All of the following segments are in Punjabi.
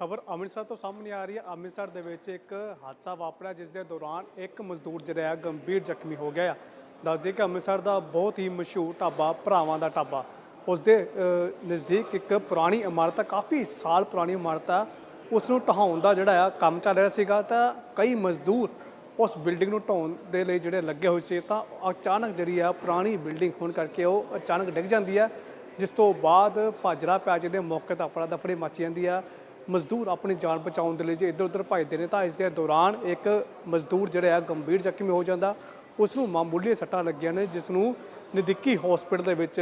ਖਬਰ ਅੰਮ੍ਰਿਤਸਰ ਤੋਂ ਸਾਹਮਣੇ ਆ ਰਹੀ ਹੈ। ਅੰਮ੍ਰਿਤਸਰ ਦੇ ਵਿੱਚ ਇੱਕ ਹਾਦਸਾ ਵਾਪਰਿਆ, ਜਿਸ ਦੇ ਦੌਰਾਨ ਇੱਕ ਮਜ਼ਦੂਰ ਜਿਹੜਾ ਹੈ, ਗੰਭੀਰ ਜ਼ਖਮੀ ਹੋ ਗਿਆ ਦੱਸਦੇ ਕਿ ਅੰਮ੍ਰਿਤਸਰ ਦਾ ਬਹੁਤ ਹੀ ਮਸ਼ਹੂਰ ਢਾਬਾ, ਭਰਾਵਾਂ ਦਾ ਢਾਬਾ। ਉਸ ਦੇ ਨਜ਼ਦੀਕ ਇੱਕ ਪੁਰਾਣੀ ਇਮਾਰਤ ਹੈ, ਕਾਫੀ ਸਾਲ ਪੁਰਾਣੀ ਇਮਾਰਤ ਆ ਉਸ ਨੂੰ ਢਹਾਉਣ ਦਾ ਜਿਹੜਾ ਆ ਕੰਮ ਚੱਲ ਰਿਹਾ ਸੀਗਾ। ਤਾਂ ਕਈ ਮਜ਼ਦੂਰ ਉਸ ਬਿਲਡਿੰਗ ਨੂੰ ਢਾਉਣ ਦੇ ਲਈ ਜਿਹੜੇ ਲੱਗੇ ਹੋਏ ਸੀ, ਤਾਂ ਅਚਾਨਕ ਜਿਹੜੀ ਆ ਪੁਰਾਣੀ ਬਿਲਡਿੰਗ ਹੋਣ ਕਰਕੇ ਉਹ ਅਚਾਨਕ ਡਿੱਗ ਜਾਂਦੀ ਹੈ। ਜਿਸ ਤੋਂ ਬਾਅਦ ਭਾਜਰਾ ਪੈ ਦੇ ਮੌਕੇ ਤੇ ਅਫੜਾ ਦਫੜੀ ਮਚ ਜਾਂਦੀ ਆ ਮਜ਼ਦੂਰ ਆਪਣੀ ਜਾਨ ਬਚਾਉਣ ਦੇ ਲਈ ਜੇ ਇੱਧਰ ਉੱਧਰ ਭੱਜਦੇ ਨੇ ਤਾਂ ਇਸ ਦੇ ਦੌਰਾਨ ਇੱਕ ਮਜ਼ਦੂਰ ਜਿਹੜਾ ਹੈ ਗੰਭੀਰ ਜ਼ਖਮੀ ਹੋ ਜਾਂਦਾ। ਉਸ ਨੂੰ ਮਾਮੂਲੀ ਸੱਟਾਂ ਲੱਗੀਆਂ ਨੇ ਜਿਸ ਨੂੰ ਨਜ਼ਦੀਕੀ ਹਸਪੀਟਲ ਦੇ ਵਿੱਚ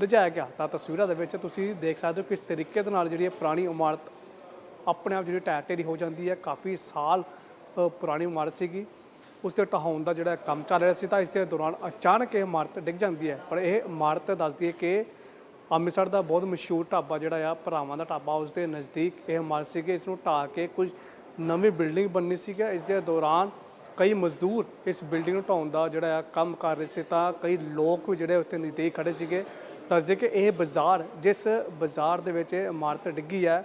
ਲਿਜਾਇਆ ਗਿਆ। ਤਾਂ ਤਸਵੀਰਾਂ ਦੇ ਵਿੱਚ ਤੁਸੀਂ ਦੇਖ ਸਕਦੇ ਹੋ ਕਿਸ ਤਰੀਕੇ ਦੇ ਨਾਲ ਜਿਹੜੀ ਇਹ ਪੁਰਾਣੀ ਇਮਾਰਤ ਆਪਣੇ ਆਪ ਜਿਹੜੀ ਢਹਿ ਢੇਰੀ ਹੋ ਜਾਂਦੀ ਹੈ। ਕਾਫੀ ਸਾਲ ਪੁਰਾਣੀ ਇਮਾਰਤ ਸੀਗੀ। ਉਸ ਦੇ ਢਹਾਉਣ ਦਾ ਜਿਹੜਾ ਕੰਮ ਚੱਲ ਰਿਹਾ ਸੀ ਤਾਂ ਇਸ ਦੇ ਦੌਰਾਨ ਅਚਾਨਕ ਇਹ ਇਮਾਰਤ ਡਿੱਗ ਜਾਂਦੀ ਹੈ। ਪਰ ਇਹ ਇਮਾਰਤ ਦੱਸਦੀ ਹੈ ਕਿ ਅੰਮ੍ਰਿਤਸਰ ਦਾ ਬਹੁਤ ਮਸ਼ਹੂਰ ਢਾਬਾ ਜਿਹੜਾ ਆ, ਭਰਾਵਾਂ ਦਾ ਢਾਬਾ, ਉਸ ਦੇ ਨਜ਼ਦੀਕ ਇਹ ਇਮਾਰਤ ਸੀਗੀ, ਇਸ ਨੂੰ ਢਾਹ ਕੇ ਕੁਝ ਨਵੀਂ ਬਿਲਡਿੰਗ ਬਣਨੀ ਸੀਗੀ। ਇਸ ਦੇ ਦੌਰਾਨ ਕਈ ਮਜ਼ਦੂਰ ਇਸ ਬਿਲਡਿੰਗ ਨੂੰ ਢਾਉਣ ਦਾ ਜਿਹੜਾ ਆ ਕੰਮ ਕਰ ਰਹੇ ਸੀ ਤਾਂ ਕਈ ਲੋਕ ਵੀ ਜਿਹੜੇ ਉੱਤੇ ਨਜ਼ਦੀਕ ਖੜੇ ਸੀਗੇ। ਦੱਸਦੇ ਕਿ ਇਹ ਬਾਜ਼ਾਰ, ਜਿਸ ਬਾਜ਼ਾਰ ਦੇ ਵਿੱਚ ਇਹ ਇਮਾਰਤ ਡਿੱਗੀ ਹੈ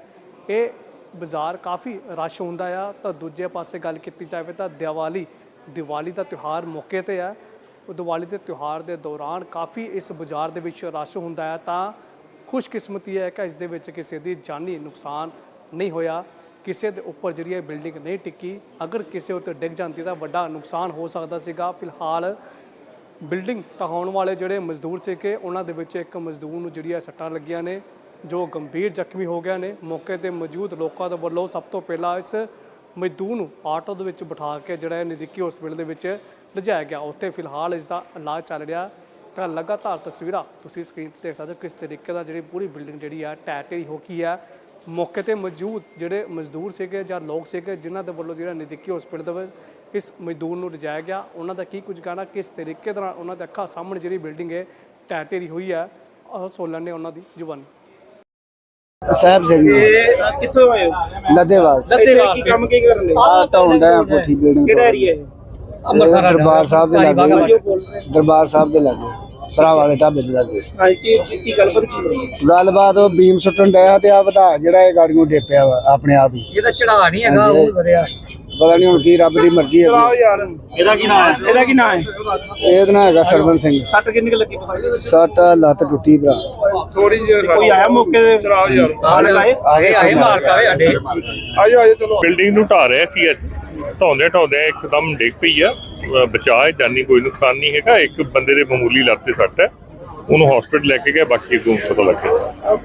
ਇਹ ਬਾਜ਼ਾਰ ਕਾਫੀ ਰਸ਼ ਹੁੰਦਾ ਆ। ਤਾਂ ਦੂਜੇ ਪਾਸੇ ਗੱਲ ਕੀਤੀ ਜਾਵੇ ਤਾਂ ਦੀਵਾਲੀ ਦੀਵਾਲੀ ਦਾ ਤਿਉਹਾਰ ਮੌਕੇ ਤੇ ਆ। ਦੀਵਾਲੀ ਦੇ ਤਿਉਹਾਰ ਦੇ ਦੌਰਾਨ ਕਾਫੀ ਇਸ ਬਾਜ਼ਾਰ ਦੇ ਵਿੱਚ ਰਸ਼ ਹੁੰਦਾ ਹੈ ਤਾਂ ਖੁਸ਼ਕਿਸਮਤੀ ਹੈ ਕਿ ਇਸ ਦੇ ਵਿੱਚ ਕਿਸੇ ਦੀ ਜਾਨੀ ਨੁਕਸਾਨ ਨਹੀਂ ਹੋਇਆ। ਕਿਸੇ ਦੇ ਉੱਪਰ ਜਿਹੜੀ ਇਹ ਬਿਲਡਿੰਗ ਨਹੀਂ ਟਿੱਕੀ। ਅਗਰ ਕਿਸੇ ਉੱਤੇ ਡਿੱਗ ਜਾਂਦੀ ਤਾਂ ਵੱਡਾ ਨੁਕਸਾਨ ਹੋ ਸਕਦਾ ਸੀਗਾ। ਫਿਲਹਾਲ ਬਿਲਡਿੰਗ ਢਹਾਉਣ ਵਾਲੇ ਜਿਹੜੇ ਮਜ਼ਦੂਰ ਸੀਗੇ, ਉਹਨਾਂ ਦੇ ਵਿੱਚ ਇੱਕ ਮਜ਼ਦੂਰ ਨੂੰ ਜਿਹੜੀਆਂ ਸੱਟਾਂ ਲੱਗੀਆਂ ਨੇ, ਜੋ ਗੰਭੀਰ ਜ਼ਖਮੀ ਹੋ ਗਿਆ ਨੇ। ਮੌਕੇ ਤੇ ਮੌਜੂਦ ਲੋਕਾਂ ਦੇ ਵੱਲੋਂ ਸਭ ਤੋਂ ਪਹਿਲਾਂ ਇਸ ਮਜ਼ਦੂਰ ਨੂੰ ਆਟੋ ਦੇ ਵਿੱਚ ਬਿਠਾ ਕੇ ਜਿਹੜਾ ਹੈ ਨਜ਼ਦੀਕੀ ਹਸਪੀਟਲ ਦੇ ਵਿੱਚ ਲਿਜਾਇਆ ਗਿਆ। ਉੱਥੇ ਫਿਲਹਾਲ ਇਸ ਦਾ ਇਲਾਜ ਚੱਲ ਰਿਹਾ। ਤਾਂ ਲਗਾਤਾਰ ਤਸਵੀਰਾਂ ਤੁਸੀਂ ਸਕਰੀਨ ਤੇ ਦੇਖ ਸਕਦੇ ਹੋ ਕਿਸ ਤਰੀਕੇ ਦਾ ਜਿਹੜੀ ਪੂਰੀ ਬਿਲਡਿੰਗ ਜਿਹੜੀ ਆ ਢਹਿ ਹੋ ਗਈ ਆ। ਮੌਕੇ ਤੇ ਮੌਜੂਦ ਜਿਹੜੇ ਮਜ਼ਦੂਰ ਸੀਗੇ ਜਾਂ ਲੋਕ ਸੀਗੇ, ਜਿਨ੍ਹਾਂ ਦੇ ਵੱਲੋਂ ਜਿਹੜਾ ਨਜ਼ਦੀਕੀ ਹਸਪੀਟਲ ਦੇ ਵਿੱਚ ਇਸ ਮਜ਼ਦੂਰ ਨੂੰ ਲਿਜਾਇਆ ਗਿਆ। ਉਹਨਾਂ ਦਾ ਕੀ ਕੁਝ ਕਹਿਣਾ, ਕਿਸ ਤਰੀਕੇ ਦੇ ਨਾਲ ਉਹਨਾਂ ਦੇ ਅੱਖਾਂ ਸਾਹਮਣੇ ਜਿਹੜੀ ਬਿਲਡਿੰਗ ਹੈ ਢਹਿ ਢੇਰੀ ਹੋਈ ਹੈ ਉਹ ਸੁਣ ਲੈਂਦੇ ਉਹਨਾਂ ਦੀ ਜ਼ੁਬਾਨੀ। ਸਾਹਿਬ ਸਿੰਘ ਜੀ, ਇਹ ਕਿੱਥੋਂ ਆਏ ਹੋ? ਲੱਦੇਵਾਲ। ਲੱਦੇਵਾਲ ਕੀ ਕੰਮ ਕੀ ਕਰਨ ਦੇ? ਆ ਢਾਉਂਦਾ ਆ ਕੋਠੀ ਬਿਲਡਿੰਗ ਕਿਹੜਾ ਏਰੀਆ ਹੈ ਅੰਮ੍ਰਿਤਸਰ ਦਰਬਾਰ ਸਾਹਿਬ ਦੇ ਲਾਗੇ। ਦਰਬਾਰ ਸਾਹਿਬ ਦੇ ਲਾਗੇ। ਭਰਾ ਵਾਲੇ ਢਾਬੇ ਦੇ ਲਾਗੇ। ਹਾਂ ਕੀ ਕੀ- ਕੀ ਗੱਲਬਾਤ ਕੀ ਹੋਈ? ਗੱਲਬਾਤ ਉਹ ਬੀਮ ਸੁੱਟਣ ਡਿਆ ਤੇ ਆ ਵਧਾ ਜਿਹੜਾ ਇਹ ਗਾੜੀਆਂ ਡੇਪਿਆ ਵਾ ਆਪਣੇ ਆਪ ਹੀ। ਇਹਦਾ ਚੜਾ ਨਹੀਂ ਹੈਗਾ ਹਾਂਜੀ। ਉਹ ਵਰਿਆ ਪਤਾ ਨਹੀਂ ਹੁਣ ਕੀ ਰੱਬ ਦੀ ਮਰਜ਼ੀ ਹੈ। ਯਾਰ। ਇਹਦਾ ਕੀ ਨਾਮ ਹੈ? ਇਹਦਾ ਕੀ ਨਾਮ ਹੈ? ਇਹਦਾ ਨਾਂ ਹੈਗਾ ਸਰਵਨ ਸਿੰਘ। ਸੱਟ ਕਿੰਨੀ ਕੁ ਲੱਗੀ ਪਤਾ ਸੱਟ ਲੱਤ ਟੁੱਟੀ ਭਰਾ। ਥੋੜੀ ਜਿਹੀ ਕੋਈ ਆਇਆ ਮੌਕੇ ਤੇ? ਚਲਾਓ ਯਾਰ। ਆਲੇ ਲਾਏ ਆਗੇ ਆਏ ਮਾਰ ਆਵੇ ਅੱਡੇ? ਆਜੋ ਆਜੋ ਚਲੋ। ਬਿਲਡਿੰਗ ਨੂੰ ਢਾ ਰਿਹਾ ਸੀ ਅੱਜ। ਢਾਉਂਦੇ ਢਾਉਂਦੇ ਇੱਕਦਮ ਡਿੱਗ ਪਈ ਆ। ਅਹ ਬਚਾਅ ਹੈ ਜਾਨੀ ਕੋਈ ਨੁਕਸਾਨ ਨਹੀਂ ਹੈਗਾ। ਇੱਕ ਬੰਦੇ ਦੇ ਮਾਮੂਲੀ ਲੱਤ ਤੇ ਸੱਟ ਹੈ। ਉਹਨੂੰ ਹਸਪੀਟਲ ਲੈ ਕੇ ਗਏ ਬਾਕੀ ਅੱਗੋਂ ਪਤਾ ਲੱਗਿਆ।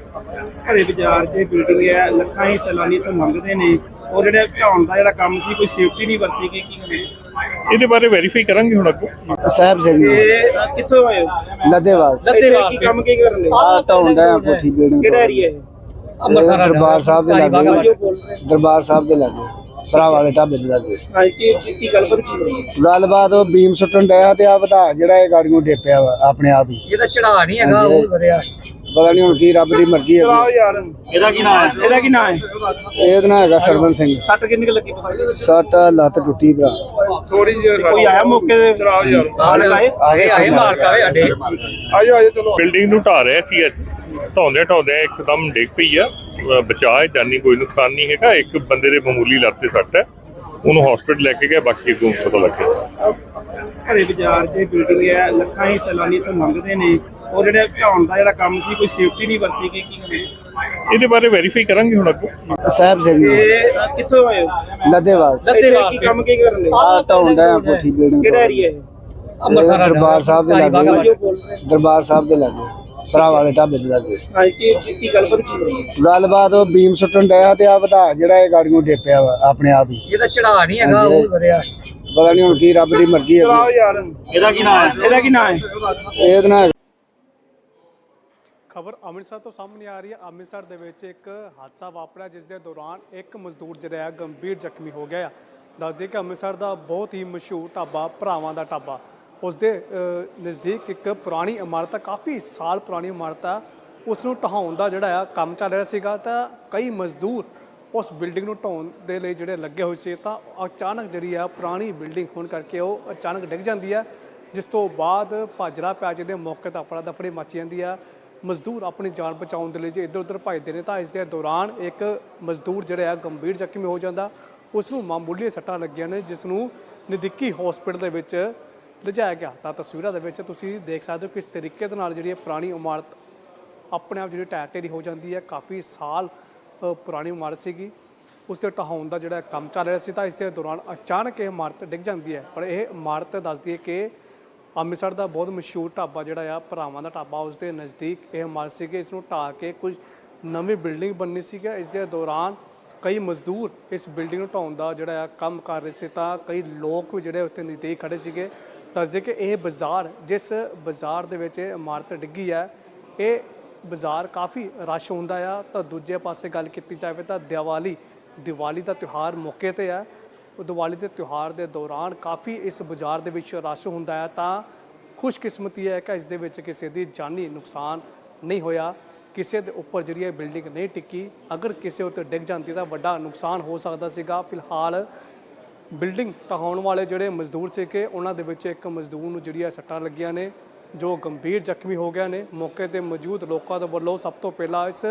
ਘਰੇ ਬਾਜ਼ਾਰ 'ਚ ਬਿਲਡਿੰਗ ਹੈ ਲੱਖਾਂ ਹੀ ਸੈਲਾਨੀ ਤੋਂ ਮੰਗਦੇ ਨੇ। ਉਹ ਜਿਹੜੇ ਢਾਉਣ ਦਾ ਜਿਹੜਾ ਕੰਮ ਸੀ ਕੋਈ ਸੇਫਟੀ ਨਹੀਂ ਵਰਤੀ ਗਈ ਕੀ ਹੋਇਆ ਇਹਦੇ ਬਾਰੇ ਵੈਰੀਫਾਈ ਕਰਾਂਗੇ ਹੁਣ ਅੱਗੋਂ। ਸਾਹਿਬ ਸਿੰਘ ਜੀ, ਇਹ ਕਿੱਥੋਂ ਆਏ ਹੋ? ਲੱਦੇਵਾਲ। ਲੱਦੇਵਾਲ ਕੀ ਕੰਮ ਕੀ ਕਰਨ ਦੇ? ਆ ਢਾਉਂਦਾ ਆ ਕੋਠੀ ਬਿਲਡਿੰਗ ਕਿਹੜਾ ਏਰੀਆ ਹੈ ਦਰਬਾਰ ਸਾਹਿਬ ਦੇ ਲਾਗੇ। ਦਰਬਾਰ ਸਾਹਿਬ ਦੇ ਲਾਗੇ। ਭਰਾ ਵਾਲੇ ਢਾਬੇ ਦੇ ਲਾਗੇ। ਹਾਂ ਕੀ ਕੀ- ਕੀ ਗੱਲਬਾਤ ਕੀ ਹੋਈ? ਗੱਲਬਾਤ ਉਹ ਬੀਮ ਸੁੱਟਣ ਡਿਆ ਤੇ ਆ ਵਧਾ ਜਿਹੜਾ ਇਹ ਗਾੜੀਆਂ ਡੇਪਿਆ ਆਪਣੇ ਆਪ ਹੀ। ਇਹਦਾ ਚੜਾ ਨਹੀਂ ਹੈਗਾ। ਉਹ ਵਰਿਆ ਪਤਾ ਨਹੀਂ ਹੁਣ ਕੀ ਰੱਬ ਦੀ ਮਰਜ਼ੀ ਹੈ। ਚਲਾਓ ਯਾਰ। ਇਹਦਾ ਕੀ ਨਾਮ ਹੈ? ਇਹਦਾ ਕੀ ਨਾਮ ਹੈ? ਇਹਦਾ ਨਾਂ ਹੈਗਾ ਸਰਵਨ ਸਿੰਘ। ਸੱਟ ਕਿੰਨੀ ਕੁ ਲੱਗੀ ਪਤਾ? ਸੱਟ ਲੱਤ ਟੁੱਟੀ ਭਰਾ। ਥੋੜੀ ਜਿਹੀ ਕੋਈ ਆਇਆ ਮੌਕੇ ਤੇ? ਚਲਾਓ ਯਾਰ। ਲਾਏ ਆਗੇ ਆਏ ਮਾਰ ਕਾਵੇ ਅੱਡੇ? ਆਜੋ ਆਜੋ ਚਲੋ। ਬਿਲਡਿੰਗ ਨੂੰ ਢਾ ਰਿਹਾ ਸੀ ਅੱਜ। ਢਾਉਂਦੇ ਢਾਉਂਦੇ ਇੱਕਦਮ ਡਿੱਗ ਪਈ ਆ। ਬਚਾਅ ਜਾਨੀ ਕੋਈ ਨੁਕਸਾਨ ਨਹੀਂ ਹੈਗਾ। ਇੱਕ ਬੰਦੇ ਦੇ ਮਾਮੂਲੀ ਲੱਤ ਤੇ ਸੱਟ ਹੈ। ਉਹਨੂੰ ਹਸਪੀਟਲ ਲੈ ਕੇ ਗਏ ਬਾਕੀ ਅੱਗੋਂ ਪਤਾ ਲੱਗਿਆ। ਘਰੇ ਬਾਜ਼ਾਰ 'ਚ ਬਿਲਡਿੰਗ ਹੈ ਲੱਖਾਂ ਹੀ ਸੈਲਾਨੀ ਤੋਂ ਮੰਗਦੇ ਨੇ। ਉਹ ਜਿਹੜੇ ਢਾਉਣ ਦਾ ਜਿਹੜਾ ਕੰਮ ਸੀ ਕੋਈ ਸੇਫਟੀ ਨਹੀਂ ਵਰਤੀ ਗਈ ਕੀ ਹੋਇਆ ਇਹਦੇ ਬਾਰੇ ਵੈਰੀਫਾਈ ਕਰਾਂਗੇ ਹੁਣ ਅੱਗੋਂ। ਸਾਹਿਬ ਸਿੰਘ ਜੀ, ਇਹ ਕਿੱਥੋਂ ਆਏ ਹੋ? ਲੱਦੇਵਾਲ। ਲੱਦੇਵਾਲ ਕੀ ਕੰਮ ਕੀ ਕਰਨ ਦੇ ਆ ਢਾਉਂਦਾ ਆ ਕੋਠੀ ਬਿਲਡਿੰਗ ਕਿਹੜਾ ਏਰੀਆ ਹੈ ਦਰਬਾਰ ਸਾਹਿਬ ਦੇ ਲਾਗੇ। ਦਰਬਾਰ ਸਾਹਿਬ ਦੇ ਲਾਗੇ। ਭਰਾ ਵਾਲੇ ਢਾਬੇ ਦੇ ਲਾਗੇ। ਹਾਂ ਕੀ ਕੀ- ਕੀ ਗੱਲਬਾਤ ਕੀ ਹੋਈ? ਗੱਲਬਾਤ ਉਹ ਬੀਮ ਸੁੱਟਣ ਡਿਆ ਤੇ ਆ ਵਧਾ ਜਿਹੜਾ ਇਹ ਗਾੜੀਆਂ ਡੇਪਿਆ ਵਾ ਆਪਣੇ ਆਪ ਹੀ। ਇਹਦਾ ਚੜਾ ਨਹੀਂ ਹੈਗਾ। ਉਹ ਵਰਿਆ। ਪਤਾ ਨਹੀਂ ਹੁਣ ਕੀ ਰੱਬ ਦੀ ਮਰਜ਼ੀ ਹੈ। ਇਹਦਾ ਕੀ ਨਾਮ ਹੈ? ਇਹਦਾ ਕੀ ਨਾਮ ਹੈ? ਇਹਦਾ ਨਾਂ ਹੈਗਾ ਖਬਰ ਅੰਮ੍ਰਿਤਸਰ ਤੋਂ ਸਾਹਮਣੇ ਆ ਰਹੀ ਹੈ। ਅੰਮ੍ਰਿਤਸਰ ਦੇ ਵਿੱਚ ਇੱਕ ਹਾਦਸਾ ਵਾਪਰਿਆ, ਜਿਸ ਦੇ ਦੌਰਾਨ ਇੱਕ ਮਜ਼ਦੂਰ ਜਿਹੜਾ ਹੈ, ਗੰਭੀਰ ਜ਼ਖਮੀ ਹੋ ਗਿਆ ਦੱਸਦੇ ਕਿ ਅੰਮ੍ਰਿਤਸਰ ਦਾ ਬਹੁਤ ਹੀ ਮਸ਼ਹੂਰ ਢਾਬਾ, ਭਰਾਵਾਂ ਦਾ ਢਾਬਾ। ਉਸ ਦੇ ਨਜ਼ਦੀਕ ਇੱਕ ਪੁਰਾਣੀ ਇਮਾਰਤ ਹੈ, ਕਾਫੀ ਸਾਲ ਪੁਰਾਣੀ ਇਮਾਰਤ ਆ ਉਸ ਨੂੰ ਢਹਾਉਣ ਦਾ ਜਿਹੜਾ ਆ ਕੰਮ ਚੱਲ ਰਿਹਾ ਸੀਗਾ ਤਾਂ ਕਈ ਮਜ਼ਦੂਰ ਉਸ ਬਿਲਡਿੰਗ ਨੂੰ ਢਾਉਣ ਦੇ ਲਈ ਜਿਹੜੇ ਲੱਗੇ ਹੋਏ ਸੀ ਤਾਂ ਅਚਾਨਕ ਜਿਹੜੀ ਆ ਪੁਰਾਣੀ ਬਿਲਡਿੰਗ ਹੋਣ ਕਰਕੇ ਉਹ ਅਚਾਨਕ ਡਿੱਗ ਜਾਂਦੀ ਹੈ, ਜਿਸ ਤੋਂ ਬਾਅਦ ਭਾਜਰਾ ਪੈ ਦੇ ਮੌਕੇ ਤੇ ਅਫੜਾ ਦਫੜੀ ਮਚ ਜਾਂਦੀ ਆ ਮਜ਼ਦੂਰ ਆਪਣੀ ਜਾਨ ਬਚਾਉਣ ਦੇ ਲਈ ਜੇ ਇੱਧਰ ਉੱਧਰ ਭੱਜਦੇ ਨੇ ਤਾਂ ਇਸ ਦੇ ਦੌਰਾਨ ਇੱਕ ਮਜ਼ਦੂਰ ਜਿਹੜਾ ਆ ਗੰਭੀਰ ਜ਼ਖਮੀ ਹੋ ਜਾਂਦਾ। ਉਸ ਨੂੰ ਮਾਮੂਲੀ ਸੱਟਾਂ ਲੱਗੀਆਂ ਨੇ ਜਿਸ ਨੂੰ ਨਦੀਕੀ ਹਸਪੀਟਲ ਦੇ ਵਿੱਚ ਲਿਜਾਇਆ ਗਿਆ। ਤਾਂ ਤਸਵੀਰਾਂ ਦੇ ਵਿੱਚ ਤੁਸੀਂ ਦੇਖ ਸਕਦੇ ਹੋ ਕਿਸ ਤਰੀਕੇ ਦੇ ਨਾਲ ਜਿਹੜੀ ਇਹ ਪੁਰਾਣੀ ਇਮਾਰਤ ਆਪਣੇ ਆਪ ਜਿਹੜੀ ਢਹਿ ਢੇਰੀ ਹੋ ਜਾਂਦੀ ਹੈ। ਕਾਫੀ ਸਾਲ ਪੁਰਾਣੀ ਇਮਾਰਤ ਸੀਗੀ। ਉਸ 'ਤੇ ਢਹਾਉਣ ਦਾ ਜਿਹੜਾ ਕੰਮ ਚੱਲ ਰਿਹਾ ਸੀ ਤਾਂ ਇਸ ਦੇ ਦੌਰਾਨ ਅਚਾਨਕ ਇਹ ਇਮਾਰਤ ਡਿੱਗ ਜਾਂਦੀ ਹੈ। ਪਰ ਇਹ ਇਮਾਰਤ ਦੱਸਦੀ ਹੈ ਕਿ ਅੰਮ੍ਰਿਤਸਰ ਦਾ ਬਹੁਤ ਮਸ਼ਹੂਰ ਢਾਬਾ ਜਿਹੜਾ ਆ, ਭਰਾਵਾਂ ਦਾ ਢਾਬਾ ਉਸ ਦੇ ਨਜ਼ਦੀਕ ਇਹ ਇਮਾਰਤ ਸੀਗੀ। ਇਸ ਨੂੰ ਢਾਹ ਕੇ ਕੁਝ ਨਵੀਂ ਬਿਲਡਿੰਗ ਬਣਨੀ ਸੀਗੀ। ਇਸ ਦੇ ਦੌਰਾਨ ਕਈ ਮਜ਼ਦੂਰ ਇਸ ਬਿਲਡਿੰਗ ਨੂੰ ਢਾਉਣ ਦਾ ਜਿਹੜਾ ਆ, ਕੰਮ ਕਰ ਰਹੇ ਸੀ ਤਾਂ ਕਈ ਲੋਕ ਵੀ ਜਿਹੜੇ ਉੱਥੇ ਨਜ਼ਦੀਕ ਖੜੇ ਸੀਗੇ। ਦੱਸਦੇ ਕਿ ਇਹ ਬਾਜ਼ਾਰ, ਜਿਸ ਬਾਜ਼ਾਰ ਦੇ ਵਿੱਚ ਇਹ ਇਮਾਰਤ ਡਿੱਗੀ ਹੈ ਇਹ ਬਾਜ਼ਾਰ ਕਾਫੀ ਰਸ਼ ਹੁੰਦਾ ਆ। ਤਾਂ ਦੂਜੇ ਪਾਸੇ ਗੱਲ ਕੀਤੀ ਜਾਵੇ ਤਾਂ ਦੀਵਾਲੀ ਦੀਵਾਲੀ ਦਾ ਤਿਉਹਾਰ ਮੌਕੇ ਤੇ ਆ। ਦੀਵਾਲੀ ਦੇ ਤਿਉਹਾਰ ਦੇ ਦੌਰਾਨ ਕਾਫੀ ਇਸ ਬਾਜ਼ਾਰ ਦੇ ਵਿੱਚ ਰਸ਼ ਹੁੰਦਾ ਹੈ ਤਾਂ ਖੁਸ਼ਕਿਸਮਤੀ ਹੈ ਕਿ ਇਸ ਦੇ ਵਿੱਚ ਕਿਸੇ ਦੀ ਜਾਨੀ ਨੁਕਸਾਨ ਨਹੀਂ ਹੋਇਆ। ਕਿਸੇ ਦੇ ਉੱਪਰ ਜਿਹੜੀ ਇਹ ਬਿਲਡਿੰਗ ਨਹੀਂ ਟਿੱਕੀ, ਅਗਰ ਕਿਸੇ ਉੱਤੇ ਡਿੱਗ ਜਾਂਦੀ ਤਾਂ ਵੱਡਾ ਨੁਕਸਾਨ ਹੋ ਸਕਦਾ ਸੀਗਾ। ਫਿਲਹਾਲ ਬਿਲਡਿੰਗ ਟਹਾਉਣ ਵਾਲੇ ਜਿਹੜੇ ਮਜ਼ਦੂਰ ਸੀਗੇ, ਉਹਨਾਂ ਦੇ ਵਿੱਚ ਇੱਕ ਮਜ਼ਦੂਰ ਨੂੰ ਜਿਹੜੀਆਂ ਸੱਟਾਂ ਲੱਗੀਆਂ ਨੇ, ਜੋ ਗੰਭੀਰ ਜ਼ਖਮੀ ਹੋ ਗਿਆ ਨੇ। ਮੌਕੇ ਤੇ ਮੌਜੂਦ ਲੋਕਾਂ ਦੇ ਵੱਲੋਂ ਸਭ ਤੋਂ ਪਹਿਲਾਂ ਇਸ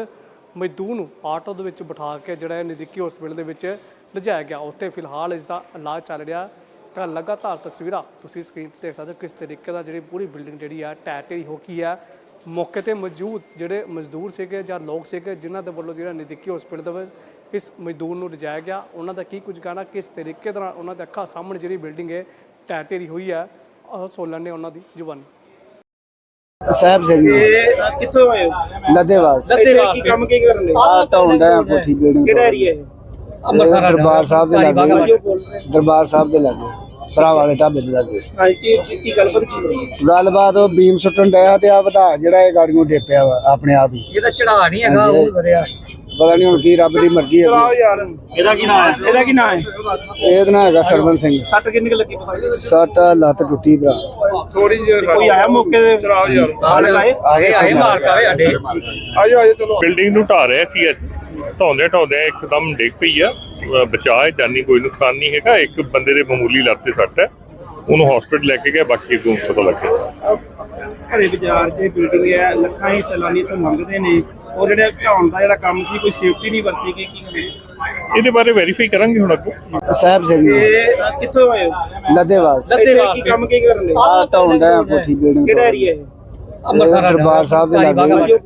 ਮਜ਼ਦੂਰ ਨੂੰ ਆਟੋ ਦੇ ਵਿੱਚ ਬਿਠਾ ਕੇ ਜਿਹੜਾ ਨਜ਼ਦੀਕੀ ਹਸਪੀਟਲ ਦੇ ਵਿੱਚ ਲਿਜਾਇਆ ਗਿਆ। ਉੱਥੇ ਫਿਲਹਾਲ ਇਸ ਦਾ ਇਲਾਜ ਚੱਲ ਰਿਹਾ। ਤਾਂ ਲਗਾਤਾਰ ਤਸਵੀਰਾਂ ਤੁਸੀਂ ਸਕਰੀਨ ਤੇ ਦੇਖ ਸਕਦੇ ਹੋ ਕਿਸ ਤਰੀਕੇ ਦਾ ਜਿਹੜੀ ਪੂਰੀ ਬਿਲਡਿੰਗ ਜਿਹੜੀ ਆ ਢਹਿ ਹੋ ਗਈ ਆ। ਮੌਕੇ ਤੇ ਮੌਜੂਦ ਜਿਹੜੇ ਮਜ਼ਦੂਰ ਸੀਗੇ ਜਾਂ ਲੋਕ ਸੀਗੇ, ਜਿਨ੍ਹਾਂ ਦੇ ਵੱਲੋਂ ਜਿਹੜਾ ਨਜ਼ਦੀਕੀ ਹਸਪੀਟਲ ਦੇ ਵਿੱਚ ਇਸ ਮਜ਼ਦੂਰ ਨੂੰ ਲਿਜਾਇਆ ਗਿਆ। ਉਹਨਾਂ ਦਾ ਕੀ ਕੁਝ ਕਹਿਣਾ, ਕਿਸ ਤਰੀਕੇ ਦੇ ਨਾਲ ਉਹਨਾਂ ਦੇ ਅੱਖਾਂ ਸਾਹਮਣੇ ਜਿਹੜੀ ਬਿਲਡਿੰਗ ਹੈ ਢਹਿ ਹੋਈ ਹੈ ਉਹ ਸੋਲਣ ਨੇ ਉਹਨਾਂ ਦੀ ਜ਼ੁਬਾਨੀ। ਸਾਹਿਬ ਸਿੰਘ ਜੀ, ਇਹ ਕਿੱਥੋਂ ਆਏ ਹੋ? ਲੱਦੇਵਾਲ। ਇੱਥੇ ਕੀ ਕੰਮ ਕੀ ਕਰਨ ਦੇ ਆ ਢਾਉਂਦਾ ਆ ਕੋਠੀ ਬਿਲਡਿੰਗ ਕਿਹੜਾ ਏਰੀਆ ਹੈ ਅੰਮ੍ਰਿਤਸਰ ਦਰਬਾਰ ਸਾਹਿਬ ਦੇ ਲਾਗੇ। ਦਰਬਾਰ ਸਾਹਿਬ ਦੇ ਲਾਗੇ। ਭਰਾ ਵਾਲੇ ਢਾਬੇ ਦੇ ਲਾਗੇ। ਹਾਂ ਕੀ ਗੱਲਬਾਤ ਕੀ ਹੋਈ? ਗੱਲਬਾਤ ਉਹ ਬੀਮ ਸੁੱਟਣ ਡਿਆ ਤੇ ਆ ਵਧਾ ਜਿਹੜਾ ਇਹ ਗਾੜੀ ਨੂੰ ਡੇਪਿਆ ਵਾ ਆਪਣੇ ਆਪ ਹੀ। ਇਹਦਾ ਚੜਾ ਨਹੀਂ ਹੈਗਾ ਹਾਂਜੀ। ਉਹ ਵਰਿਆ ਪਤਾ ਨਹੀਂ ਹੁਣ ਕੀ ਰੱਬ ਦੀ ਮਰਜ਼ੀ ਹੈ ਚਲਾਓ ਯਾਰ। ਇਹਦਾ ਕੀ ਨਾਮ ਹੈ? ਇਹਦਾ ਕੀ ਨਾਮ ਹੈ? ਇਹਦਾ ਨਾਂ ਹੈਗਾ ਸਰਵਨ ਸਿੰਘ। ਸੱਟ ਕਿੰਨੀ ਕੁ ਲੱਗੀ ਪਤਾ ਨਹੀਂ ਸੱਟ ਲੱਤ ਟੁੱਟੀ ਭਰਾ। ਥੋੜੀ ਜਿਹੀ ਕੋਈ ਆਇਆ ਮੌਕੇ ਤੇ? ਚਲਾਓ ਯਾਰ। ਆਗੇ ਆਏ ਮਾਰ ਕਾਵੇ ਸਾਡੇ ਆਜੋ ਆਜੋ ਚਲੋ। ਬਿਲਡਿੰਗ ਨੂੰ ਢਾਹ ਰਿਹਾ ਸੀ ਢਾਉਂਦੇ ਢਾਉਂਦੇ ਇੱਕਦਮ ਡਿੱਗ ਪਈ ਆ। ਬਚਾਅ ਹੈ ਜਾਨੀ ਕੋਈ ਨੁਕਸਾਨ ਨਹੀਂ ਹੈਗਾ। ਇੱਕ ਬੰਦੇ ਦੇ ਮਾਮੂਲੀ ਲੱਤ ਤੇ ਸੱਟ ਹੈ। ਉਹਨੂੰ ਹਸਪੀਟਲ ਲੈ ਕੇ ਗਏ ਬਾਕੀ ਅੱਗੋਂ ਪਤਾ ਲੱਗੇਗਾ ਘਰੇ ਬਾਜ਼ਾਰ 'ਚ ਬਿਲਡਿੰਗ ਹੈ ਲੱਖਾਂ ਹੀ ਸੈਲਾਨੀ ਤੋਂ ਲੰਘਦੇ ਨੇ। ਉਹ ਜਿਹੜਾ ਢਾਉਣ ਦਾ ਜਿਹੜਾ ਕੰਮ ਸੀ ਕੋਈ ਸੇਫਟੀ ਨਹੀਂ ਵਰਤੀ ਗਈ ਕੀ ਕਰੇ ਇਹਦੇ ਬਾਰੇ ਵੈਰੀਫਾਈ ਕਰਾਂਗੇ ਹੁਣ ਅੱਗੋਂ। ਸਾਹਿਬ ਸਿੰਘ ਜੀ, ਇਹ ਕਿੱਥੋਂ ਆਏ ਹੋ? ਲੱਦੇਵਾਲ। ਇੱਥੇ ਕੀ ਕੰਮ ਕੀ ਕਰਨ ਦੇ? ਆ ਢਾਉਂਦਾ ਆ ਕੋਠੀ ਬਿਲਡਿੰਗ ਕਿਹੜਾ ਏਰੀਆ ਹੈ ਦਰਬਾਰ ਸਾਹਿਬ ਦੇ ਲਾਗੇ।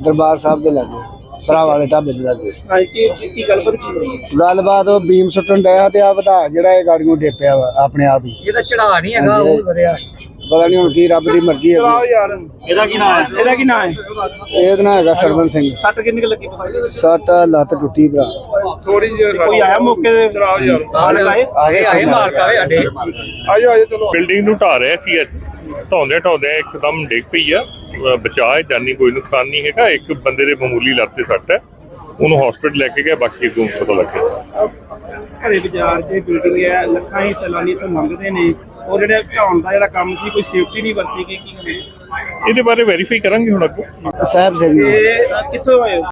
ਦਰਬਾਰ ਸਾਹਿਬ ਦੇ ਲਾਗੇ। ਭਰਾ ਵਾਲੇ ਢਾਬੇ ਦੇ ਲਾਗੇ ਹਾਂ ਕੀ ਕੀ ਗੱਲਬਾਤ ਕੀ ਹੋਈ? ਗੱਲਬਾਤ ਉਹ ਬੀਮ ਸੁੱਟਣ ਡਿਆ ਤੇ ਆ ਵਧਾ ਜਿਹੜਾ ਇਹ ਗਾੜੀ ਨੂੰ ਡੇਪਿਆ ਵਾ ਆਪਣੇ ਆਪ ਹੀ। ਇਹਦਾ ਚੜਾ ਨਹੀਂ ਹੈਗਾ ਹਾਂਜੀ। ਉਹ ਵਰਿਆ ਪਤਾ ਨਹੀਂ ਹੁਣ ਕੀ ਰੱਬ ਦੀ ਮਰਜ਼ੀ ਹੈ ਚਲਾਓ ਯਾਰ। ਇਹਦਾ ਕੀ ਨਾਮ ਹੈ? ਇਹਦਾ ਕੀ ਨਾਮ ਹੈ? ਇਹਦਾ ਨਾਂ ਹੈਗਾ ਸਰਵਨ ਸਿੰਘ। ਸੱਟ ਕਿੰਨੀ ਕੁ ਲੱਗੀ? ਪਤਾ ਨਹੀਂ ਸੱਟ ਲੱਤ ਟੁੱਟੀ ਭਰਾ। ਥੋੜੀ ਜਿਹੀ ਕੋਈ ਆਇਆ ਮੌਕੇ ਤੇ? ਚਲਾਓ ਯਾਰ। ਆ ਲਗਾਏ ਆਗੇ ਆਏ ਮਾਰ ਕਾਵੇ ਸਾਡੇ। ਆਜੋ ਆਜੋ ਚਲੋ। ਬਿਲਡਿੰਗ ਨੂੰ ਢਾਹ ਰਿਹਾ ਸੀ ਢਾਉਂਦੇ ਢਾਉਂਦੇ ਇੱਕਦਮ ਡਿੱਗ ਪਈ ਆ। ਬਚਾਅ ਜਾਨੀ ਕੋਈ ਨੁਕਸਾਨ ਨਹੀਂ ਹੈਗਾ। ਇੱਕ ਬੰਦੇ ਦੇ ਮਾਮੂਲੀ ਲੱਤ ਤੇ ਸੱਟ ਹੈ। ਉਹਨੂੰ ਹਸਪੀਟਲ ਲੈ ਕੇ ਗਏ ਬਾਕੀ ਅੱਗੋਂ ਪਤਾ ਲੱਗੇਗਾ ਘਰੇ ਬਾਜ਼ਾਰ 'ਚ ਬਿਲਡਿੰਗ ਹੈ ਲੱਖਾਂ ਹੀ ਸੈਲਾਨੀ ਤੋਂ ਲੰਘਦੇ ਨੇ। ਉਹ ਜਿਹੜਾ ਢਾਉਣ ਦਾ ਜਿਹੜਾ ਕੰਮ ਸੀ ਕੋਈ ਸੇਫਟੀ ਨਹੀਂ ਵਰਤੀ ਗਈ ਕੀ ਇਹਦੇ ਬਾਰੇ ਵੈਰੀਫਾਈ ਕਰਾਂਗੇ ਹੁਣ ਅੱਗੋਂ। ਸਾਹਿਬ ਸਿੰਘ ਜੀ, ਇਹ ਕਿੱਥੋਂ ਆਏ ਹੋ?